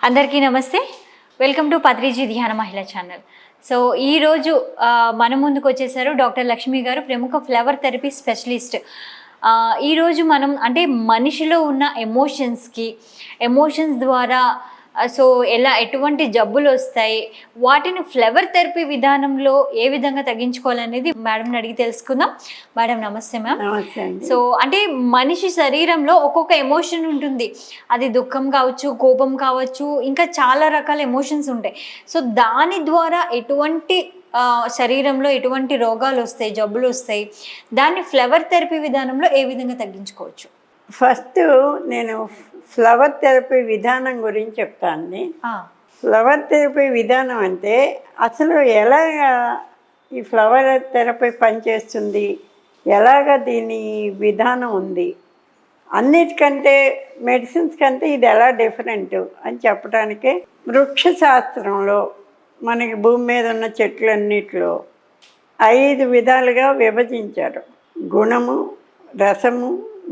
అందరికీ నమస్తే. Welcome to Patriji ధ్యాన మహిళా ఛానల్ సో ఈరోజు మన ముందుకు వచ్చేసారు డాక్టర్ లక్ష్మి గారు ప్రముఖ ఫ్లవర్ థెరపీ స్పెషలిస్ట్ ఈరోజు మనం అంటే మనిషిలో ఉన్న ఎమోషన్స్కి ఎమోషన్స్ ద్వారా సో ఎలా ఎటువంటి జబ్బులు వస్తాయి వాటిని ఫ్లవర్ థెరపీ విధానంలో ఏ విధంగా తగ్గించుకోవాలనేది మేడంని అడిగి తెలుసుకుందాం. మేడం నమస్తే మ్యామ్. సో అంటే మనిషి శరీరంలో ఒక్కొక్క ఎమోషన్ ఉంటుంది. అది దుఃఖం కావచ్చు కోపం కావచ్చు ఇంకా చాలా రకాల ఎమోషన్స్ ఉంటాయి. సో దాని ద్వారా ఎటువంటి శరీరంలో ఎటువంటి రోగాలు వస్తాయి జబ్బులు వస్తాయి దాన్ని ఫ్లవర్ థెరపీ విధానంలో ఏ విధంగా తగ్గించుకోవచ్చు? ఫస్ట్ నేను ఫ్లవర్ థెరపీ విధానం గురించి చెప్తాను ఫ్లవర్ థెరపీ విధానం అంటే అసలు ఎలాగ ఈ ఫ్లవర్ థెరపీ పనిచేస్తుంది? ఎలాగ దీని విధానం ఉంది? అన్నిటికంటే మెడిసిన్స్ కంటే ఇది ఎలా డిఫరెంట్ అని చెప్పడానికే వృక్ష శాస్త్రంలో మనకి భూమి మీద ఉన్న చెట్లన్నిటిలో ఐదు విధాలుగా విభజించారు. గుణము రసము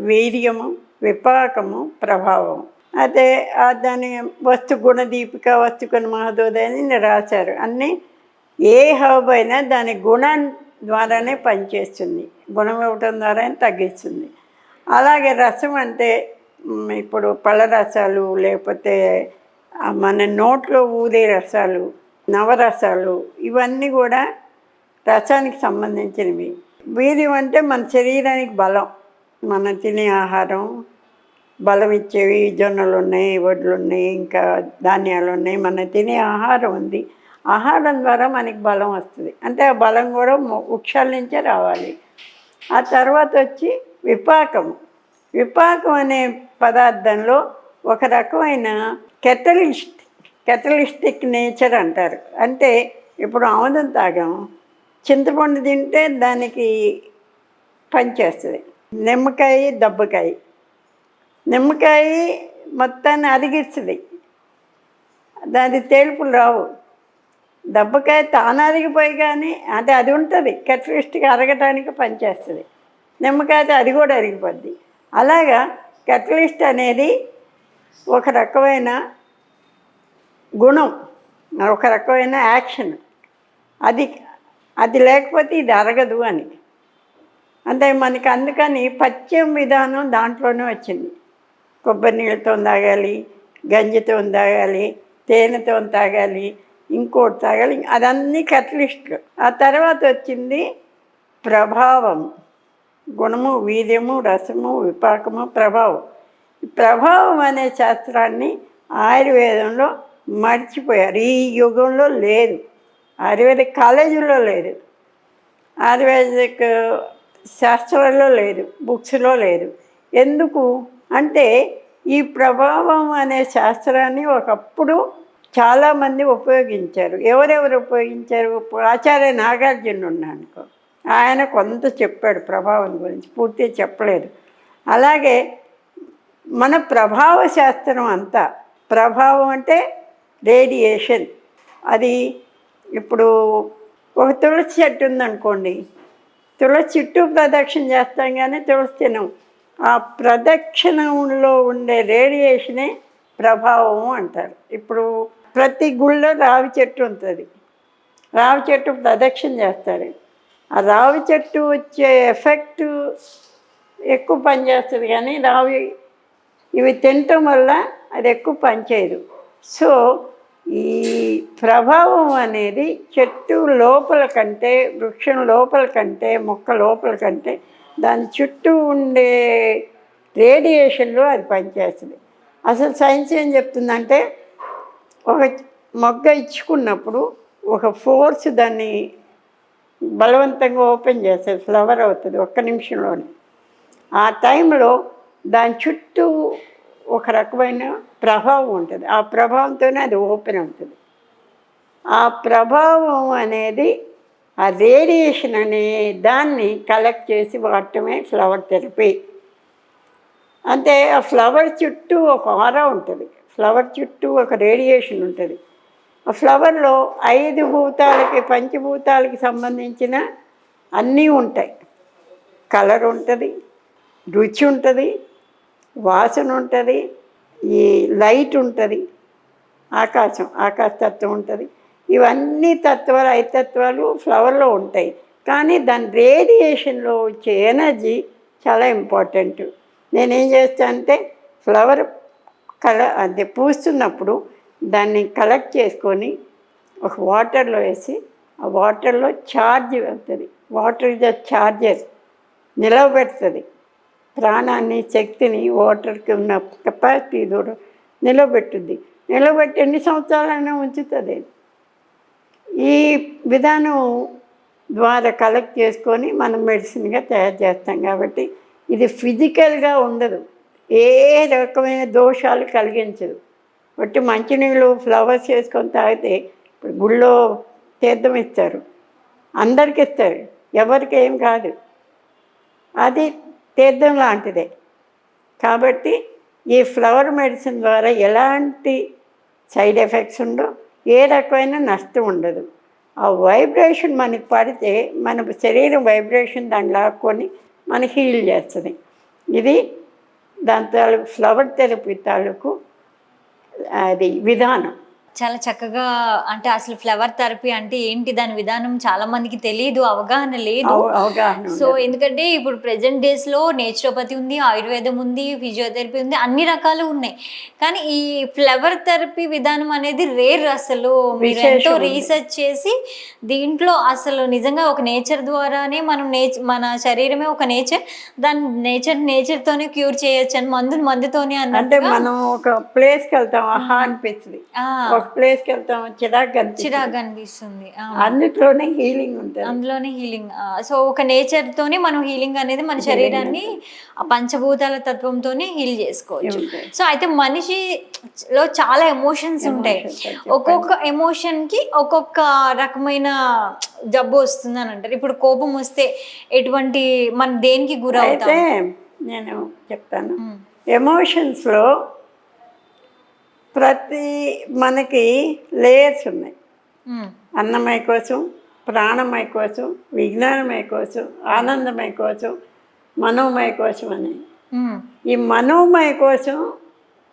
వీర్యము విపాకము ప్రభావం. అదే దాని వస్తు గుణదీపిక వస్తు గుణ రాశారు. అన్నీ ఏ హబ్ అయినా దాని గుణం ద్వారానే పనిచేస్తుంది. గుణం ఇవ్వటం ద్వారానే తగ్గిస్తుంది. అలాగే రసం అంటే ఇప్పుడు పళ్ళ రసాలు లేకపోతే మన నోట్లో ఊదే రసాలు నవరసాలు ఇవన్నీ కూడా రసానికి సంబంధించినవి. వీర్యం అంటే మన శరీరానికి బలం. మనం తినే ఆహారం బలం ఇచ్చేవి జొన్నలు ఉన్నాయి వడ్లు ఉన్నాయి ఇంకా ధాన్యాలు ఉన్నాయి మనం తినే ఆహారం ఉంది. ఆహారం ద్వారా మనకి బలం వస్తుంది. అంటే ఆ బలం కూడా వృక్షాల నుంచే రావాలి. ఆ తర్వాత వచ్చి విపాకము. విపాకం అనే పదార్థంలో ఒక రకమైన కెటలిస్ట్ కెటలిస్టిక్ నేచర్ అంటారు. అంటే ఇప్పుడు ఆముదం తాగాము చింతపండు తింటే దానికి పనిచేస్తుంది నిమ్మకాయ దబ్బకాయ. నిమ్మకాయ మొత్తాన్ని అరిగిస్తుంది దాని తేలుపులు రావు. దెబ్బకాయ తాను అరిగిపోయి కానీ అంటే అది ఉంటుంది. కట్ఫిస్ట్గా అరగటానికి పనిచేస్తుంది. నిమ్మకాయ అది కూడా అరిగిపోద్ది. అలాగా కెటలిస్ట్ అనేది ఒక రకమైన గుణం ఒక రకమైన యాక్షన్. అది అది లేకపోతే ఇది అరగదు అని. అంటే మనకి అందుకని పచ్చం విధానం దాంట్లోనే వచ్చింది. కొబ్బరి నీళ్ళతో తాగాలి గంజితో తాగాలి తేనెతో తాగాలి ఇంకోటి తాగాలి అదన్నీ కటలిస్టులు ఆ తర్వాత వచ్చింది ప్రభావం. గుణము వీర్యము రసము విపాకము ప్రభావం. ప్రభావం అనే శాస్త్రాన్ని ఆయుర్వేదంలో మర్చిపోయారు. ఈ యుగంలో లేదు. ఆయుర్వేదిక్ కాలేజీలో లేదు. ఆయుర్వేదిక్ శాస్త్రాల్లో లేదు బుక్స్లో లేదు. ఎందుకు? అంటే ఈ ప్రభావం అనే శాస్త్రాన్ని ఒకప్పుడు చాలామంది ఉపయోగించారు. ఎవరెవరు ఉపయోగించారు? ఆచార్య నాగార్జున ఉన్నానుకో ఆయన కొంత చెప్పాడు ప్రభావం గురించి పూర్తిగా చెప్పలేదు. అలాగే మన ప్రభావ శాస్త్రం అంతా ప్రభావం అంటే రేడియేషన్. అది ఇప్పుడు ఒక తులసి చెట్టు ఉందనుకోండి తులసి చుట్టూ ప్రదక్షిణ చేస్తాం కానీ తులసి తినం ఆ ప్రదక్షిణంలో ఉండే రేడియేషనే ప్రభావం అంటారు. ఇప్పుడు ప్రతి గుళ్ళో రావి చెట్టు ఉంటుంది. రావి చెట్టు ప్రదక్షిణ చేస్తారు. ఆ రావి చెట్టు వచ్చే ఎఫెక్ట్ ఎక్కువ పనిచేస్తుంది కానీ రావి ఇవి తినటం వల్ల అది ఎక్కువ పనిచేయదు సో ఈ ప్రభావం అనేది చెట్టు లోపల కంటే వృక్షం లోపల కంటే మొక్క లోపల కంటే దాని చుట్టూ ఉండే రేడియేషన్లో అది పనిచేస్తుంది. అసలు సైన్స్ ఏం చెప్తుందంటే ఒక మొగ్గ ఇచ్చుకున్నప్పుడు ఒక ఫోర్స్ దాన్ని బలవంతంగా ఓపెన్ చేస్తుంది ఫ్లవర్ అవుతుంది ఒక్క నిమిషంలోనే. ఆ టైంలో దాని చుట్టూ ఒక రకమైన ప్రభావం ఉంటుంది. ఆ ప్రభావంతోనే అది ఓపెన్ అవుతుంది. ఆ ప్రభావం అనేది ఆ రేడియేషన్ అనే దాన్ని కలెక్ట్ చేసి వాడటమే ఫ్లవర్ థెరపీ. అంటే ఆ ఫ్లవర్ చుట్టూ ఒక ఆరా ఉంటుంది. ఫ్లవర్ చుట్టూ ఒక రేడియేషన్ ఉంటుంది. ఆ ఫ్లవర్లో ఐదు భూతాలకి పంచభూతాలకి సంబంధించిన అన్నీ ఉంటాయి. కలర్ ఉంటుంది రుచి ఉంటుంది వాసన ఉంటుంది ఈ లైట్ ఉంటుంది ఆకాశం ఆకాశ తత్వం ఉంటుంది. ఇవన్నీ తత్వాలు ఐతత్వాలు ఫ్లవర్లో ఉంటాయి. కానీ దాని రేడియేషన్లో వచ్చే ఎనర్జీ చాలా ఇంపార్టెంట్ నేనేం చేస్తానంటే ఫ్లవర్ కల అది పూస్తున్నప్పుడు దాన్ని కలెక్ట్ చేసుకొని ఒక వాటర్లో వేసి ఆ వాటర్లో ఛార్జ్ అవుతుంది వాటర్ ఇస్ ద ఛార్జర్ నిలవబెడుతుంది ప్రాణాన్ని శక్తిని వాటర్కి ఉన్న కెపాసిటీ కూడా నిలబెట్టుద్ది. నిలబెట్టి ఎన్ని సంవత్సరాలైనా ఉంచుతుంది. ఈ విధానం ద్వారా కలెక్ట్ చేసుకొని మనం మెడిసిన్గా తయారు చేస్తాం కాబట్టి ఇది ఫిజికల్గా ఉండదు. ఏ రకమైన దోషాలు కలిగించదు. బట్టి మంచినీళ్ళు ఫ్లవర్స్ చేసుకొని తాగితే ఇప్పుడు గుళ్ళో తీర్థం ఇస్తారు. అందరికి ఇస్తారు. ఎవరికి ఏం కాదు. అది తీర్థం లాంటిదే. కాబట్టి ఈ ఫ్లవర్ మెడిసిన్ ద్వారా ఎలాంటి సైడ్ ఎఫెక్ట్స్ ఉండవు ఏ రకమైన నష్టం ఉండదు. ఆ వైబ్రేషన్ మనకి పడితే మన శరీరం వైబ్రేషన్ దాన్ని లాక్కొని మన హీల్ చేస్తుంది. ఇది దాని తాలూకు ఫ్లవర్ థెరపీ తాలూకు అది విధానం. చాలా చక్కగా అంటే అసలు ఫ్లవర్ థెరపీ అంటే ఏంటి? దాని విధానం చాలా మందికి తెలియదు అవగాహన లేదు. సో ఎందుకంటే ఇప్పుడు ప్రెసెంట్ డేస్లో నేచురోపతి ఉంది ఆయుర్వేదం ఉంది ఫిజియోథెరపీ ఉంది అన్ని రకాలు ఉన్నాయి. కానీ ఈ ఫ్లవర్ థెరపీ విధానం అనేది రేర్ అసలు. మీరు ఎంతో. రీసెర్చ్ చేసి దీంట్లో అసలు నిజంగా ఒక నేచర్ ద్వారానే మనం నేచర్ మన శరీరమే ఒక నేచర్ దాని నేచర్ నేచర్ తోనే క్యూర్ చేయొచ్చు అని మందు మందుతోనే అంటే అన్నట్టుగా మనం ఒక ప్లేస్కి వెళ్తాం ఆహా అనిపిస్తుంది. ఆ, ప్లేస్కి వెళ్తాం చిరాకు చిరాగా అనిపిస్తుంది. అందులోనే హీలింగ్ ఉంటుంది. అందులోనే హీలింగ్ సో ఒక నేచర్ తోనే మనం హీలింగ్ అనేది మన శరీరాన్ని ఆ పంచభూతాల తత్వంతోనే హీల్ చేసుకోవచ్చు. సో అయితే మనిషి లో చాలా ఎమోషన్స్ ఉంటాయి. ఒక్కొక్క ఎమోషన్కి ఒక్కొక్క రకమైన జబ్బు వస్తుంది అని అంటారు. ఇప్పుడు కోపం వస్తే ఎటువంటి మన దేనికి గురవుతాం? నేను చెప్తాను. ఎమోషన్స్లో ప్రతి మనకి లేయర్స్ ఉన్నాయి. అన్నమయ కోసం ప్రాణమయ కోసం విజ్ఞానమయ కోసం ఆనందమయ కోసం మనోమయ కోసం అని. ఈ మనోమయ కోసం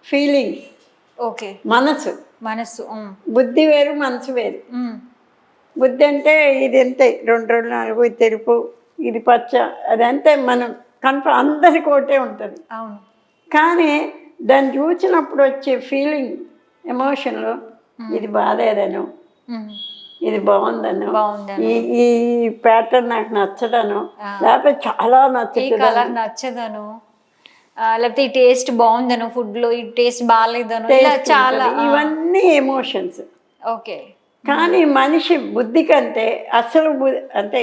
ఫీలింగ్స్ ఓకే. మనసు. మనస్సు ఉమ్, బుద్ధి వేరు మనసు వేరు. బుద్ధి అంటే ఇది అంతే రెండు రెండు నాలుగు ఇది తెలుపు ఇది పచ్చ అదంతే మనం కన్ఫర్మ్ అందరికి ఒకటే ఉంటుంది. అవును. కానీ దాన్ని చూసినప్పుడు వచ్చే ఫీలింగ్ ఎమోషన్లో ఇది బాగాలేదను ఇది బాగుందను. ఈ ఈ ప్యాటర్న్ నాకు నచ్చదను. లేకపోతే చాలా ఈ నచ్చుతుంది కలర్ నచ్చదను లేకపోతే ఈ టేస్ట్ బాగుందను ఫుడ్లో ఈ టేస్ట్ బాగాలేదను ఇలా చాలా ఇవన్నీ ఎమోషన్స్ ఓకే. కానీ మనిషి బుద్ధి కంటే అసలు అంటే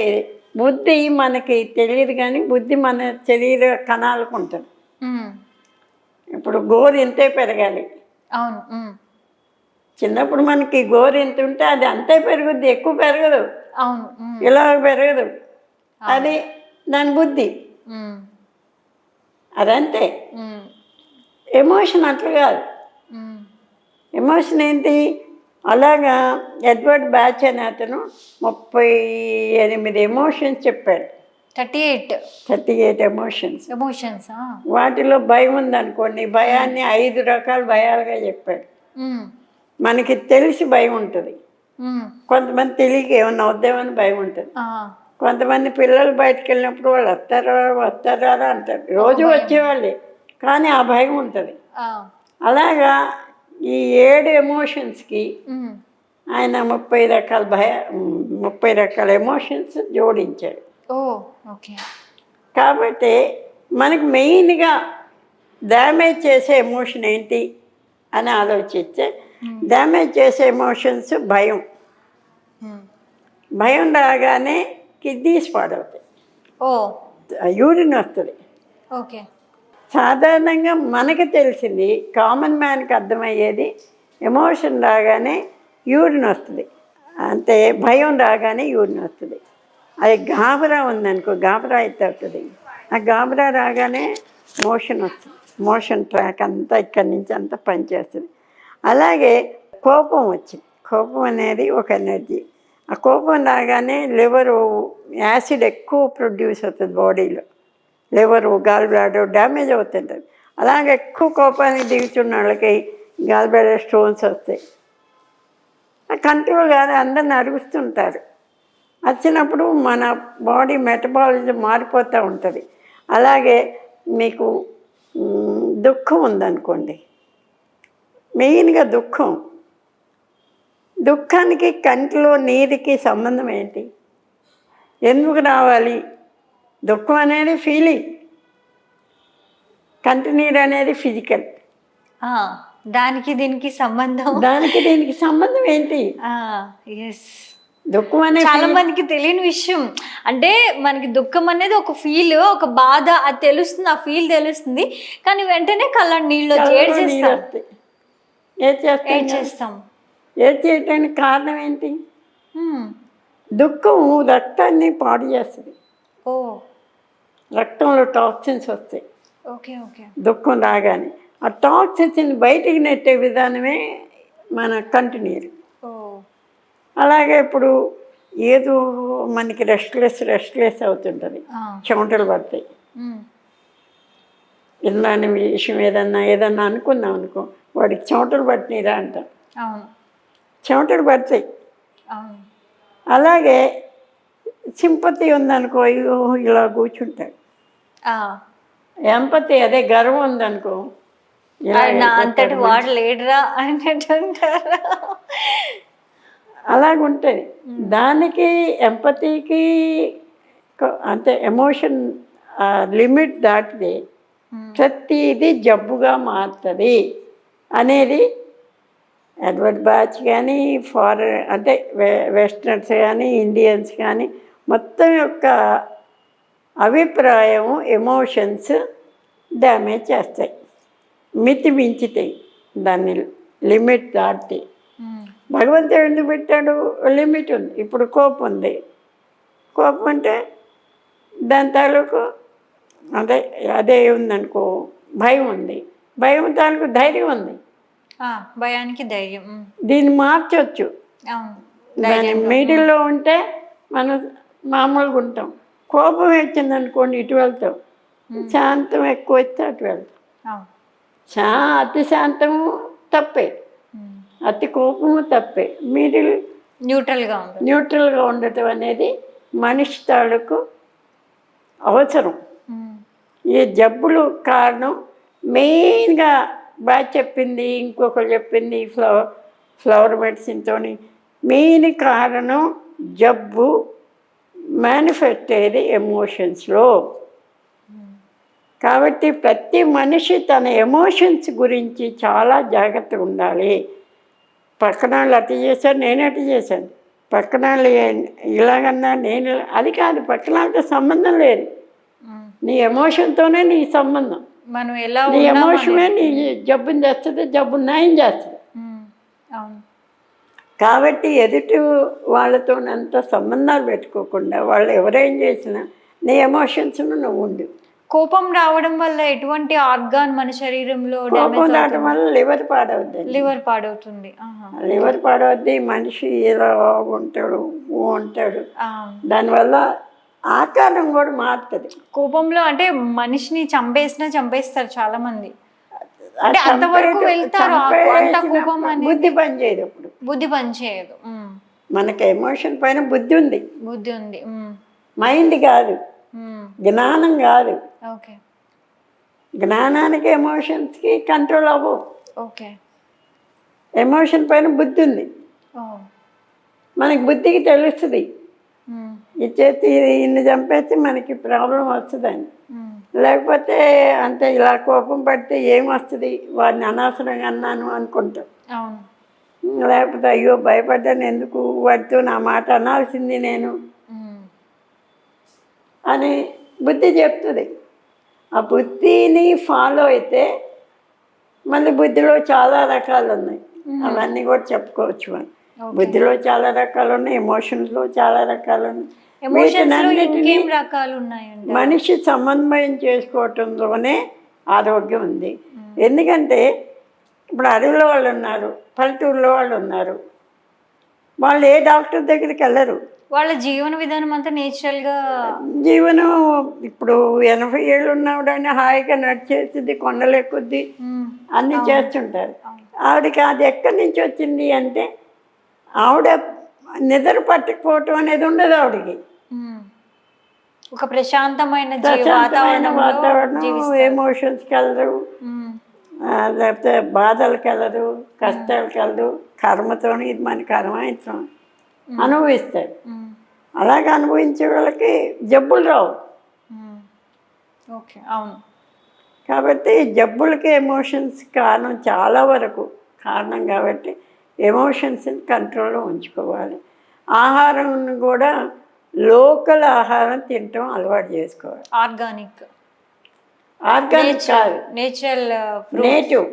బుద్ధి మనకి తెలియదు కానీ బుద్ధి మన శరీర కణాలకు ఉంటుంది. ఇప్పుడు గోరు ఇంతే పెరగాలి. అవును చిన్నప్పుడు మనకి గోరు ఎంత ఉంటే అది అంతే పెరుగుద్ది ఎక్కువ పెరగదు. అవును ఇలా పెరగదు. అది దాని బుద్ధి. అదంతే. ఎమోషన్ అట్లా కాదు. ఎమోషన్ ఏంటి? అలాగా ఎడ్వర్డ్ బ్యాచ్ అనే అతను ముప్పై ఎనిమిది ఎమోషన్స్ చెప్పాడు. Thirty eight thirty eight emotions emotions వాటిలో భయం ఉందనుకోండి భయాన్ని ఐదు రకాల భయాలుగా చెప్పాడు. మనకి తెలిసి భయం ఉంటుంది. కొంతమంది తెలియక ఏమన్నా వద్దామని భయం ఉంటుంది. కొంతమంది పిల్లలు బయటకు వెళ్ళినప్పుడు వాళ్ళు వస్తారా వస్తారా అంటారు. రోజు వచ్చేవాళ్ళే కానీ ఆ భయం ఉంటుంది. అలాగా ఈ ఏడు ఎమోషన్స్కి ఆయన ముప్పై రకాల భయ ముప్పై రకాల ఎమోషన్స్ జోడించాడు. Oh okay. కాబట్టి మనకు మెయిన్గా డ్యామేజ్ చేసే ఎమోషన్ ఏంటి అని ఆలోచిస్తే డ్యామేజ్ చేసే ఎమోషన్స్ భయం. భయం రాగానే కిడ్నీస్ పాడవుతాయి. ఓ. యూరిన్ వస్తుంది. ఓకే. సాధారణంగా మనకు తెలిసింది కామన్ మ్యాన్కి అర్థమయ్యేది ఎమోషన్ రాగానే యూరిన్ వస్తుంది. అంటే భయం రాగానే యూరిన్ వస్తుంది. అది గాబరా ఉందనుకో గాబరా అయితే అవుతుంది ఆ గాబరా రాగానే మోషన్ వస్తుంది. మోషన్ ట్రాక్ అంతా ఇక్కడి నుంచి అంతా పనిచేస్తుంది. అలాగే కోపం వచ్చింది. కోపం అనేది ఒక ఎనర్జీ. ఆ కోపం రాగానే లివరు యాసిడ్ ఎక్కువ ప్రొడ్యూస్ అవుతుంది బాడీలో. లివరు గాల్బ్లాడర్ డ్యామేజ్ అవుతుంటుంది. అలాగే ఎక్కువ కోపానికి దిగుతున్న వాళ్ళకి గాల్బ్లాడర్ స్టోన్స్ వస్తాయి. కంట్రోల్ కాదు అందరిని అరుగుస్తుంటారు వచ్చినప్పుడు మన బాడీ మెటబాలిజం మారిపోతూ ఉంటుంది. అలాగే మీకు దుఃఖం ఉందనుకోండి. మెయిన్గా దుఃఖం. దుఃఖానికి కంటిలో నీరుకి సంబంధం ఏంటి? ఎందుకు రావాలి? దుఃఖం అనేది ఫీలింగ్. కంటి నీరు అనేది ఫిజికల్. దానికి దీనికి సంబంధం. దానికి దీనికి సంబంధం ఏంటి? ఎస్. దుఃఖం అనేది చాలా మందికి తెలియని విషయం. అంటే మనకి దుఃఖం అనేది ఒక ఫీల్ ఒక బాధ అది తెలుస్తుంది ఆ ఫీల్ తెలుస్తుంది. కానీ వెంటనే కళ్ళ నీళ్ళు ఏడ్ చేస్తాం. ఏడ్ చేస్తాం చేయడానికి కారణం ఏంటి. దుఃఖం రక్తాన్ని పాడు చేస్తుంది. ఓ. రక్తంలో టాక్సిన్స్ వస్తాయి. Okay okay. దుఃఖం రాగానే. ఆ టాక్సిన్స్ బయటికి నెట్టే విధానమే మన కంటి నీరు ఓ అలాగే ఇప్పుడు ఏదో మనకి రెస్ట్లెస్ రెస్ట్లెస్ అవుతుంటుంది. చెమటలు పడతాయి. ఇలాంటి విషయం ఏదన్నా ఏదన్నా అనుకున్నాం అనుకో వాడికి చెమటలు పట్టినరా అంట చెమటలు పడతాయి అలాగే సింపతి ఉందనుకో అయ్యో ఇలా కూర్చుంటాడు. ఎంపతి అదే గర్వం ఉందనుకో నా అంతటి. వాడు లేడురా అన్నట్టు ఉంటారా అలాగుంటుంది దానికి ఎంపతికి అంటే ఎమోషన్ లిమిట్ దాటితే ప్రతిది జబ్బుగా మారుతుంది అనేది ఎడ్వర్డ్ బ్యాచ్ కానీ ఫారెన్ అంటే వెస్టర్న్స్ కానీ ఇండియన్స్ కానీ మొత్తం యొక్క అభిప్రాయం ఎమోషన్స్ డ్యామేజ్ చేస్తాయి. మితి మించుతాయి దాన్ని లిమిట్ దాటి. భగవంతుడు ఎందుకు పెట్టాడు? లిమిట్ ఉంది. ఇప్పుడు కోపం ఉంది. కోపం అంటే దాని తాలూకు అదే అదే ఉందనుకో భయం ఉంది. భయం తాలూకు ధైర్యం ఉంది. భయానికి ధైర్యం. దీన్ని మార్చొచ్చు. అవును. దాని మిడిల్లో ఉంటే మనం మామూలుగా ఉంటాం. కోపం వచ్చింది అనుకోండి ఇటు వెళ్తాం. శాంతం ఎక్కువ వస్తే అటు వెళ్తాం. అతి శాంతము తప్పే. అతి కోపము తప్పే. మిడిల్ న్యూట్రల్గా న్యూట్రల్గా ఉండటం అనేది మనిషి తాలూకు అవసరం. ఈ జబ్బులు కారణం మెయిన్గా బాగా చెప్పింది ఇంకొకరు చెప్పింది ఫ్లవర్ ఫ్లవర్ మెడిసిన్తో మెయిన్ కారణం జబ్బు మేనిఫెస్ట్ అయ్యేది ఎమోషన్స్లో. కాబట్టి ప్రతి మనిషి తన ఎమోషన్స్ గురించి చాలా జాగ్రత్తగా ఉండాలి. పక్కన వాళ్ళు అటు చేశారు నేను అటు చేశాను. పక్కన వాళ్ళు ఇలాగన్నా నేను అది కాదు పక్కన వాళ్ళతో సంబంధం లేదు. నీ ఎమోషన్తోనే నీ సంబంధం. మనం ఎలా నీ ఎమోషనే నీ జబ్బుని చేస్తుంది జబ్బు న్యాయం చేస్తుంది. కాబట్టి ఎదుటి వాళ్ళతో అంత సంబంధాలు పెట్టుకోకుండా వాళ్ళు ఎవరేం చేసినా నీ ఎమోషన్స్ను నువ్వు ఉండు. కోపం రావడం వల్ల ఎటువంటి ఆర్గాన్ మన శరీరంలో కోపం రావడం వల్ల లివర్ పాడవద్దండి లివర్ పాడవుతుంది. లివర్ పాడవద్ది మనిషి ఇలా ఉంటాడు ఉంటాడు. దానివల్ల ఆకారం కూడా మారుతుంది కోపంలో అంటే మనిషిని చంపేసినా చంపేస్తారు చాలా మంది అంటే అంతవరకు వెళ్తారు అంత కోపం బుద్ధి పని చేయదు అప్పుడు బుద్ధి పనిచేయదు. మనకి ఎమోషన్ పైన బుద్ధి ఉంది బుద్ధి ఉంది. మైండ్ కాదు. జ్ఞానం కాదు. ఓకే. జ్ఞానానికి ఎమోషన్స్కి కంట్రోల్ అవ్వవు ఓకే. ఎమోషన్ పైన బుద్ధి ఉంది. మనకి బుద్ధికి తెలుస్తుంది. ఈ చేతి ఇన్ని చంపేస్తే మనకి ప్రాబ్లం వస్తుందని. లేకపోతే అంతే ఇలా కోపం పడితే ఏం వస్తుంది? వాడిని అనవసరంగా అన్నాను అనుకుంటాం. లేకపోతే అయ్యో భయపడ్డాను ఎందుకు? వాడితో నా మాట అనాల్సింది నేను. అని బుద్ధి చెప్తుంది. ఆ బుద్ధిని ఫాలో అయితే మళ్ళీ బుద్ధిలో చాలా రకాలు ఉన్నాయి అవన్నీ కూడా చెప్పుకోవచ్చు మనం. బుద్ధిలో చాలా రకాలు ఉన్నాయి ఎమోషన్స్లో చాలా రకాలు ఉన్నాయి రకాలు ఉన్నాయండి మనిషి సమన్వయం చేసుకోవటంలోనే ఆరోగ్యం ఉంది. ఎందుకంటే ఇప్పుడు అడవిలో వాళ్ళు ఉన్నారు పల్లెటూరులో వాళ్ళు ఉన్నారు. వాళ్ళు ఏ డాక్టర్ దగ్గరికి వెళ్ళరు. వాళ్ళ జీవన విధానం అంతా నేచురల్గా జీవనం ఇప్పుడు ఎనభై ఏళ్ళు ఉన్నవాడైనా హాయిగా నడిచేస్తుంది కొండలు ఎక్కుద్ది. అన్నీ చేస్తుంటారు. ఆవిడకి అది ఎక్కడి నుంచి వచ్చింది అంటే ఆవిడ నిద్ర పట్టకపోవటం అనేది ఉండదు ఆవిడకి. ఒక ప్రశాంతమైన వాతావరణం. ఎమోషన్స్ కలరు లేకపోతే బాధలు కలదు కష్టాలు కలదు. కర్మతో ఇది మన కర్మ ఇస్తాం అనుభవిస్తారు మ్మ్. అలాగే అనుభవించే వాళ్ళకి జబ్బులు రావు. ఓకే అవును. కాబట్టి జబ్బులకి ఎమోషన్స్ కారణం చాలా వరకు కారణం కాబట్టి ఎమోషన్స్ని కంట్రోల్లో ఉంచుకోవాలి. ఆహారం కూడా లోకల్ ఆహారం తినటం అలవాటు చేసుకోవాలి. ఆర్గానిక్. ఆర్గానిక్ కాదు. Natural native.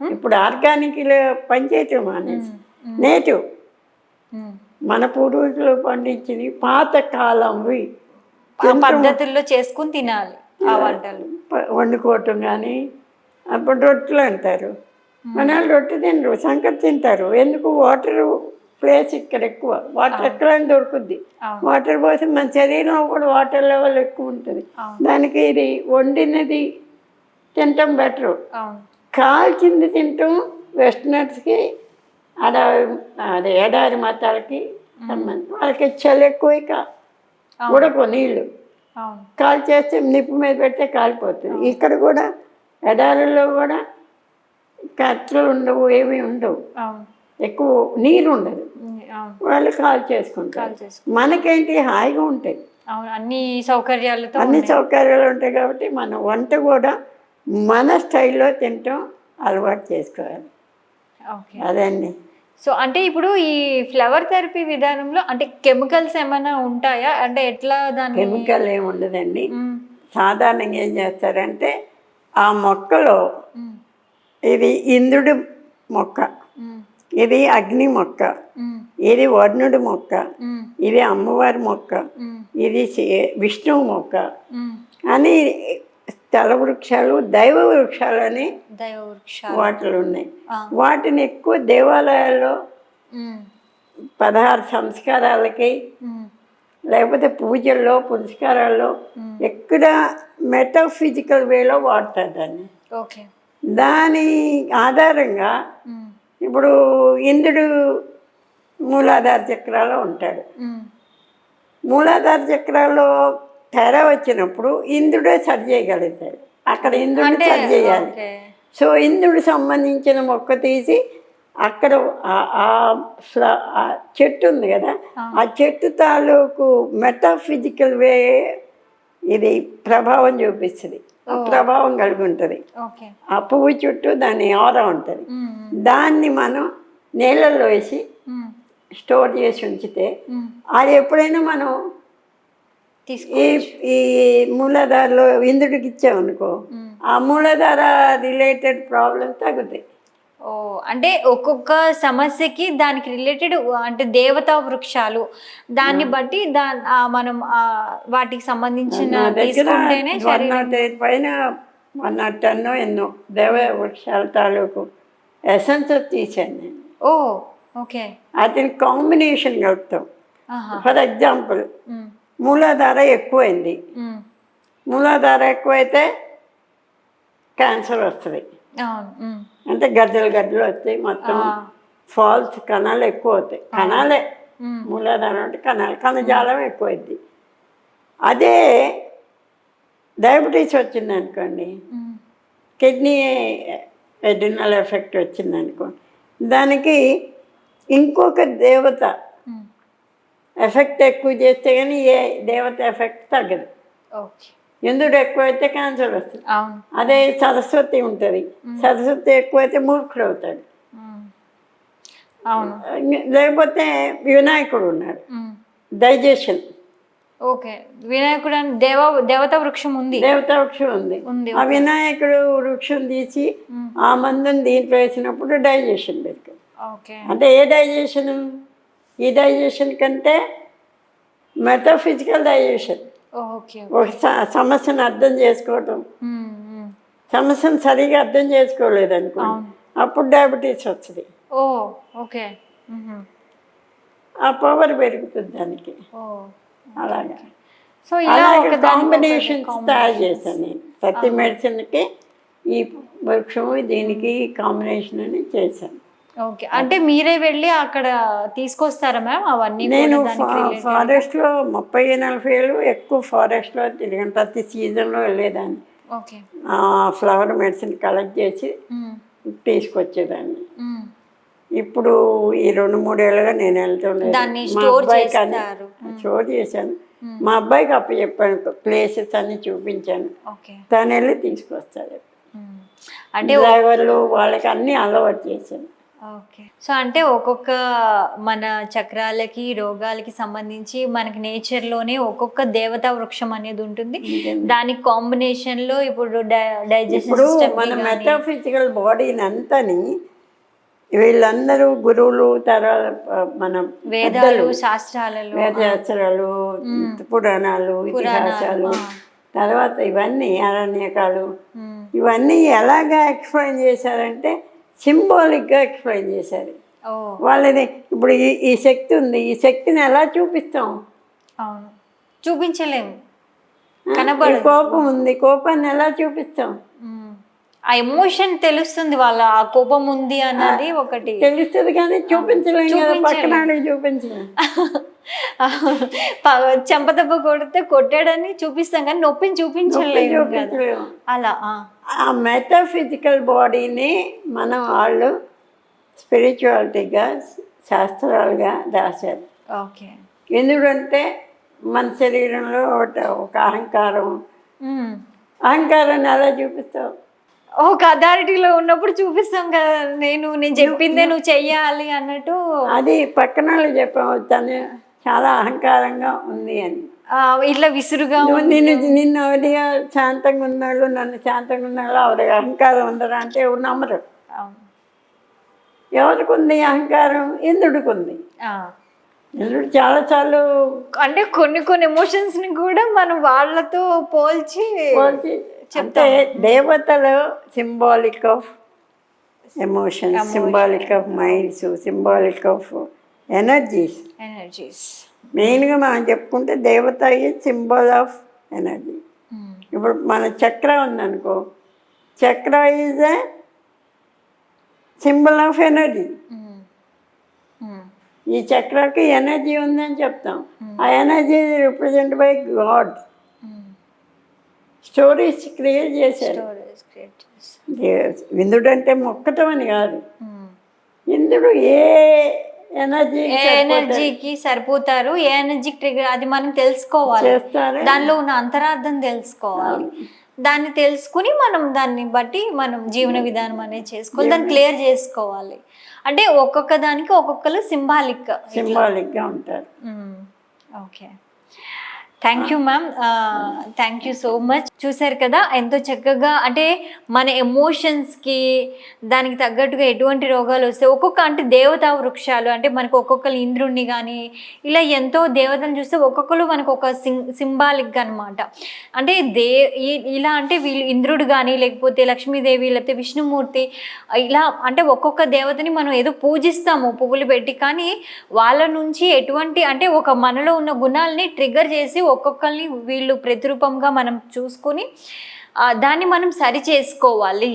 ఇప్పుడు ఆర్గానిక్ పనిచేయటం మానేసి. నేటివ్. మన పూర్వీకులు పండించినవి పాత కాలంవి పద్ధతుల్లో చేసుకుని తినాలి ఆ వంటలు. వండుకోవటం కానీ అప్పుడు రొట్టెలు అంటారు. మన వాళ్ళు రొట్టె తినరు సంకటి తింటారు. ఎందుకు? వాటర్ ప్లేస్ ఇక్కడ ఎక్కువ. వాటర్ ఎక్కడైనా దొరుకుద్ది. వాటర్ పోసి మన శరీరంలో కూడా వాటర్ లెవెల్ ఎక్కువ ఉంటుంది. దానికి ఇది వండినది తినటం బెటరు. కాల్చింది తింటాం వెస్టర్నర్స్కి అడ అదే ఎడారి మతాలకి వాళ్ళకి చలి ఎక్కువ ఇక ఉడకు నీళ్ళు. కాల్ చేస్తే నిప్పు మీద పెడితే కాలిపోతుంది. ఇక్కడ కూడా ఎడారుల్లో కూడా కట్టలు ఉండవు ఏమీ ఉండవు. ఎక్కువ నీరు ఉండదు. వాళ్ళు కాల్ చేసుకుంటారు. కాల్ చేసుకో మనకేంటి హాయిగా ఉంటాయి. అన్ని సౌకర్యాలతో అన్ని సౌకర్యాలు ఉంటాయి కాబట్టి మన వంట కూడా మన స్టైల్లో తినటం అలవాటు చేసుకోవాలి. ఓకే. అదండి. సో అంటే ఇప్పుడు ఈ ఫ్లవర్ థెరపీ విధానంలో అంటే కెమికల్స్ ఏమైనా ఉంటాయా? అంటే ఎట్లా దాన్ని కెమికల్ ఏమి ఉండదండి. ఉమ్, సాధారణంగా ఏం చేస్తారంటే ఆ మొక్కలో ఇది ఇంద్రుడి మొక్క ఇది అగ్ని మొక్క ఇది వర్ణుడి మొక్క ఇది అమ్మవారి మొక్క ఇది విష్ణువు మొక్క. అని స్థల వృక్షాలు దైవ వృక్షాలు అని దైవ వృక్షాలు. వాటిలో ఉన్నాయి. వాటిని ఎక్కువ దేవాలయాల్లో పదహారు సంస్కారాలకి లేకపోతే పూజల్లో పురస్కారాల్లో ఎక్కడ మెటాఫిజికల్ వేలో వాడతారు దాన్ని. దాని ఆధారంగా ఇప్పుడు ఇంద్రుడు మూలాధార చక్రాలో ఉంటాడు. మూలాధార చక్రాల్లో తెర వచ్చినప్పుడు ఇంద్రుడే సరి చేయగలుగుతాడు. అక్కడ ఇంద్రుడు సరి చేయాలి. సో ఇంద్రుడు సంబంధించిన మొక్క తీసి అక్కడ ఆ- చెట్టు ఉంది కదా ఆ. చెట్టు తాలూకు మెటాఫిజికల్ వే ఇది ప్రభావం చూపిస్తుంది. ప్రభావం కలిగి ఉంటుంది. ఆ పువ్వు చుట్టూ దాని ఆర ఉంటుంది. దాన్ని మనం నీళ్ళల్లో వేసి స్టోర్ చేసి ఉంచితే. అది ఎప్పుడైనా మనం ఈ ఈ మూలాధారలో ఇంద్రుడికి ఇచ్చామనుకో. ఆ మూలాధార రిలేటెడ్ ప్రాబ్లం తగ్గుతాయి. ఓ అంటే ఒక్కొక్క సమస్యకి దానికి రిలేటెడ్ అంటే దేవతా వృక్షాలు దాన్ని బట్టి దా మనం వాటికి సంబంధించిన నా దగ్గర తీసుకుంటేనే వన్ శరీరం నాట్ ఎయిట్ పైన వన్ నాట్ టెన్ ఎన్నో దేవ వృక్షాల తాలూకు ఎసెన్స్ తీసాను నేను. Oh okay. అతని కాంబినేషన్ కలుపుతాం. ఫర్ ఎగ్జాంపుల్ మూలాధార ఎక్కువైంది. మూలాధార ఎక్కువైతే క్యాన్సర్ వస్తుంది. అంటే గడ్డలు గడ్డలు వస్తాయి మొత్తం. ఫాల్స్ కణాలు ఎక్కువ అవుతాయి కణాలే. మూలాధారం అంటే కణాలు కణజాలం ఎక్కువైద్ది అదే డయాబెటీస్ వచ్చింది అనుకోండి. కిడ్నీ ఎడినల్ ఎఫెక్ట్ వచ్చింది అనుకోండి దానికి ఇంకొక దేవత. ఎఫెక్ట్ ఎక్కువ చేస్తే కానీ ఏ దేవత ఎఫెక్ట్ తగ్గదు. ఇందుడు ఎక్కువైతే క్యాన్సర్ వస్తుంది. అవును. అదే సరస్వతి ఉంటుంది. సరస్వతి ఎక్కువైతే మూర్ఖుడు అవుతాడు లేకపోతే వినాయకుడు ఉన్నాడు. డైజెషన్. ఓకే. వినాయకుడు అని దేవ దేవత వృక్షం ఉంది. దేవతా వృక్షం ఉంది. ఆ వినాయకుడు వృక్షం తీసి. ఆ మందుని దీంట్లో వేసినప్పుడు డైజెషన్ పెరుగుతుంది. ఓకే. అంటే ఏ డైజెషన్? ఈ డైజెషన్ కంటే మెటాఫిజికల్ డైజెషన్ ఒక సమస్యను అర్థం చేసుకోవటం. సమస్యను సరిగా అర్థం చేసుకోలేదు అనుకో. అప్పుడు డయాబెటీస్ వస్తుంది. ఓ ఓకే. ఆ పవర్ పెరుగుతుంది దానికి. అలాగా. సో ఇలా అలాగే కాంబినేషన్స్ తయారు చేశాను నేను. ప్రతి మెడిసిన్కి ఈ వృక్షము దీనికి కాంబినేషన్ అని చేశాను. ఓకే. అంటే మీరే వెళ్ళి అక్కడ తీసుకొస్తారా మ్యామ్? అవన్నీ నేను? ఫారెస్ట్లో ముప్పై నలభై ఏళ్ళు ఎక్కువ ఫారెస్ట్లో తిరిగాను. ప్రతి సీజన్లో వెళ్ళేదాన్ని. ఓకే. ఫ్లవర్ మెడిసిన్ కలెక్ట్ చేసి. తీసుకొచ్చేదాన్ని. ఇప్పుడు ఈ రెండు మూడేళ్ళుగా నేను చేస్తారు. స్టోర్ చేశాను. మా అబ్బాయికి అప్పు చెప్పాను ప్లేసెస్ అన్ని చూపించాను. ఓకే. తను వెళ్ళి తీసుకొస్తాడు డ్రైవర్లు వాళ్ళకి అన్ని అలవాటు చేశాను. ఓకే. సో అంటే ఒక్కొక్క మన చక్రాలకి రోగాలకి సంబంధించి మనకి నేచర్లోనే ఒక్కొక్క దేవతా వృక్షం అనేది ఉంటుంది. దాని కాంబినేషన్లో ఇప్పుడు డైజెషన్ ఇప్పుడు మన మెటాఫిజికల్ బాడీని అంతని వీళ్ళందరూ గురువులు తర్వాత మన వేదాలు శాస్త్రాలలో వేదశాస్త్రాలు పురాణాలు ఇతిహాసాలు తర్వాత ఇవన్నీ అరణ్యకాలు. ఇవన్నీ ఎలాగా ఎక్స్ప్లెయిన్ చేశారంటే సింబాలిక్గా ఎక్స్ప్లెయిన్ చేశారు. వాళ్ళది ఇప్పుడు ఈ ఈ శక్తి ఉంది. ఈ శక్తిని ఎలా చూపిస్తాం? అవును. చూపించలేము. ఈ కనబడదు. కోపం ఉంది. కోపాన్ని ఎలా చూపిస్తాం. ఆ ఎమోషన్ తెలుస్తుంది వాళ్ళ ఆ కోపం ఉంది అన్నది ఒకటి. తెలుస్తుంది కానీ చూపించలేం కదా. పక్కన వాళ్ళకి చూపించలేం. ప- చెంపదెబ్బ కొడితే కొట్టాడని చూపిస్తాం కానీ నొప్పిని చూపించలేము అలా ఆ. మెటాఫిజికల్ బాడీని మనం వాళ్ళు స్పిరిచువాలిటీగా శాస్త్రాలుగా రాశారు ఓకే. ఎందుకంటే మన శరీరంలో ఒక ఒక అహంకారం. అహంకారాన్ని ఎలా చూపిస్తావు? ఒక అథారిటీలో ఉన్నప్పుడు చూపిస్తాం కదా నేను నేను చెప్పిందే నువ్వు చెయ్యాలి అన్నట్టు. అది పక్కన వాళ్ళు చెప్పాము తను చాలా అహంకారంగా ఉంది అని. ఇట్లా విసురుగా నిన్ను నిన్ను అవధిగా శాంతంగా ఉన్నాళ్ళు నన్ను శాంతంగా ఉన్నాళ్ళు ఆవిడ అహంకారం ఉందరా అంటే ఎవరు నమ్మరు. ఎవరికి ఉంది అహంకారం? ఇంద్రుడికి ఉంది. ఇంద్రుడు చాలాసార్లు అంటే కొన్ని కొన్ని ఎమోషన్స్ని కూడా మనం వాళ్ళతో పోల్చి పోల్చి అంటే దేవతలు symbolic of emotions symbolic of minds symbolic of energies energies మెయిన్గా మనం చెప్పుకుంటే దేవత ఈజ్ సింబల్ ఆఫ్ ఎనర్జీ ఇప్పుడు మన చక్ర ఉందనుకో chakra is a symbol of energy ఈ చక్రకి ఎనర్జీ ఉందని చెప్తాం. ఆ energy represent by god stories create చేశారు. ఇంద్రుడు అంటే మొక్కటం అని కాదు. ఏ ఎనర్జీ ఏ ఎనర్జీకి సరిపోతారు. ఏ ఎనర్జీకి ట్రిగర్ అది మనం తెలుసుకోవాలి. దానిలో ఉన్న అంతరార్థం తెలుసుకోవాలి. దాన్ని తెలుసుకుని మనం దాన్ని బట్టి మనం జీవన విధానం అనేది చేసుకోవాలి. దాన్ని క్లియర్ చేసుకోవాలి. అంటే ఒక్కొక్క దానికి ఒక్కొక్కరు సింబాలిక్. సింబాలిక్గా ఉంటారు. Okay. Thank you ma'am thank you so much చూసారు కదా ఎంతో చక్కగా అంటే మన ఎమోషన్స్కి దానికి తగ్గట్టుగా ఎటువంటి రోగాలు వస్తాయి ఒక్కొక్క అంటే దేవతా వృక్షాలు అంటే మనకు ఒక్కొక్కరు ఇంద్రుణ్ణి కానీ ఇలా ఎంతో దేవతను చూస్తే ఒక్కొక్కరు మనకు ఒక సిం సింబాలిక్గా అనమాట అంటే దే ఇలా అంటే వీళ్ళు ఇంద్రుడు కానీ లేకపోతే లక్ష్మీదేవి లేకపోతే విష్ణుమూర్తి ఇలా అంటే ఒక్కొక్క దేవతని మనం ఏదో పూజిస్తాము పువ్వులు పెట్టి కానీ వాళ్ళ నుంచి ఎటువంటి అంటే ఒక మనలో ఉన్న గుణాలని ట్రిగర్ చేసి ఒక్కొక్కరిని వీళ్ళు ప్రతిరూపంగా మనం చూసుకొని దాన్ని మనం సరి చేసుకోవాలి.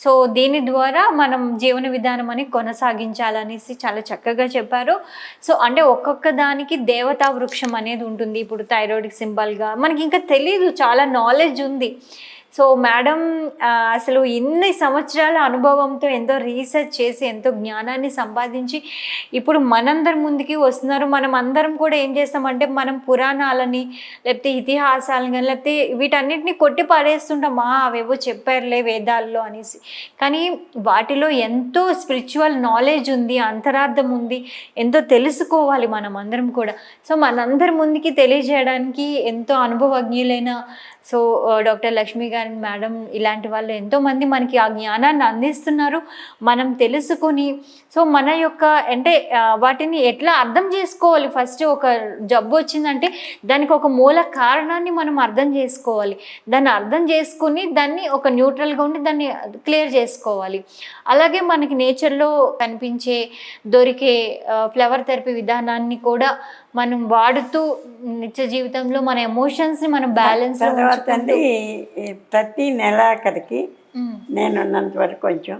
సో దీని ద్వారా మనం జీవన విధానం అని కొనసాగించాలనేసి చాలా చక్కగా చెప్పారు. సో అంటే ఒక్కొక్క దానికి దేవతా వృక్షం అనేది ఉంటుంది. ఇప్పుడు థైరాయిడ్ సింబల్గా మనకి ఇంకా తెలియదు చాలా నాలెడ్జ్ ఉంది. సో మేడం అసలు ఇన్ని సంవత్సరాల అనుభవంతో ఎంతో రీసెర్చ్ చేసి ఎంతో జ్ఞానాన్ని సంపాదించి ఇప్పుడు మనందరి ముందుకి వస్తున్నారు. మనం అందరం కూడా ఏం చేస్తామంటే మనం పురాణాలని లేకపోతే ఇతిహాసాలని కానీ లేకపోతే వీటన్నిటిని కొట్టి పారేస్తుంటాం. మా అవేవో చెప్పారులే వేదాల్లో అనేసి. కానీ వాటిలో ఎంతో స్పిరిచువల్ నాలెడ్జ్ ఉంది అంతరార్థం ఉంది ఎంతో తెలుసుకోవాలి మనం అందరం కూడా. సో మనందరి ముందుకి తెలియజేయడానికి ఎంతో అనుభవజ్ఞులైన సో డాక్టర్ లక్ష్మి గారి మేడం ఇలాంటి వాళ్ళు ఎంతోమంది మనకి ఆ జ్ఞానాన్ని అందిస్తున్నారు. మనం తెలుసుకొని సో మన యొక్క అంటే వాటిని ఎట్లా అర్థం చేసుకోవాలి? ఫస్ట్ ఒక జబ్బు వచ్చిందంటే దానికి ఒక మూల కారణాన్ని మనం అర్థం చేసుకోవాలి. దాన్ని అర్థం చేసుకుని దాన్ని ఒక న్యూట్రల్గా ఉండి దాన్ని క్లియర్ చేసుకోవాలి. అలాగే మనకి నేచర్లో కనిపించే దొరికే ఫ్లవర్ థెరపీ విధానాన్ని కూడా మనం వాడుతూ నిత్య జీవితంలో మన ఎమోషన్స్ని మనం బ్యాలెన్స్ తర్వాత అండి ప్రతి నెలాఖరికి నేను ఉన్నంత వరకు కొంచెం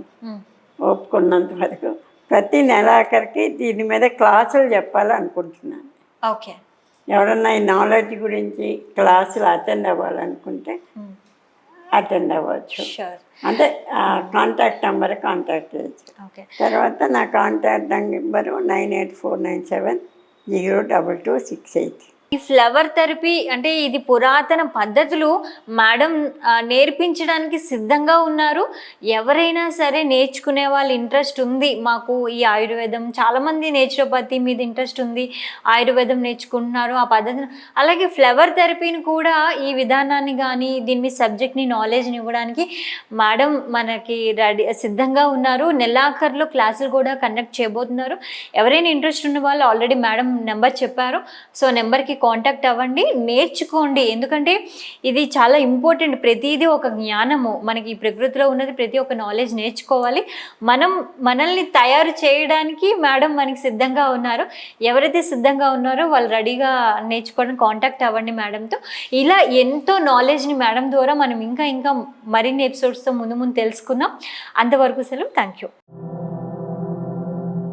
ఒప్పుకున్నంత వరకు ప్రతి నెలాఖరికి దీని మీద క్లాసులు చెప్పాలనుకుంటున్నాను. ఓకే. ఎవరన్నా ఈ నాలెడ్జ్ గురించి క్లాసులు అటెండ్ అవ్వాలనుకుంటే అటెండ్ అవ్వచ్చు. అంటే కాంటాక్ట్ నెంబర్ కాంటాక్ట్ చేయొచ్చు. ఓకే. తర్వాత నా contact number nine eight four nine seven zero double two six eight ఈ ఫ్లవర్ థెరపీ అంటే ఇది పురాతన పద్ధతులు మేడం నేర్పించడానికి సిద్ధంగా ఉన్నారు. ఎవరైనా సరే నేర్చుకునే వాళ్ళు ఇంట్రెస్ట్ ఉంది. మాకు ఈ ఆయుర్వేదం చాలామంది నేచురోపతి మీద ఇంట్రెస్ట్ ఉంది. ఆయుర్వేదం నేర్చుకుంటున్నారు ఆ పద్ధతిని. అలాగే ఫ్లవర్ థెరపీని కూడా ఈ విధానాన్ని కానీ దీని మీద సబ్జెక్ట్ని నాలెడ్జ్ని ఇవ్వడానికి మేడం మనకి రెడీ సిద్ధంగా ఉన్నారు. నెలాఖరులో క్లాసులు కూడా కండక్ట్ చేయబోతున్నారు. ఎవరైనా ఇంట్రెస్ట్ ఉన్న వాళ్ళు ఆల్రెడీ మేడం నెంబర్ చెప్పారు. సో నెంబర్కి కాంటాక్ట్ అవ్వండి నేర్చుకోండి. ఎందుకంటే ఇది చాలా ఇంపార్టెంట్ ప్రతిదీ ఒక జ్ఞానము. మనకి ఈ ప్రకృతిలో ఉన్నది ప్రతి ఒక్క నాలెడ్జ్ నేర్చుకోవాలి. మనం మనల్ని తయారు చేయడానికి మేడం మనకి సిద్ధంగా ఉన్నారు. ఎవరైతే సిద్ధంగా ఉన్నారో వాళ్ళు రెడీగా నేర్చుకోవడం కాంటాక్ట్ అవ్వండి మేడంతో. ఇలా ఎంతో నాలెడ్జ్ని మేడం ద్వారా మనం ఇంకా ఇంకా మరిన్ని ఎపిసోడ్స్తో ముందు ముందు తెలుసుకుందాం. అంతవరకు సెలవు. Thank you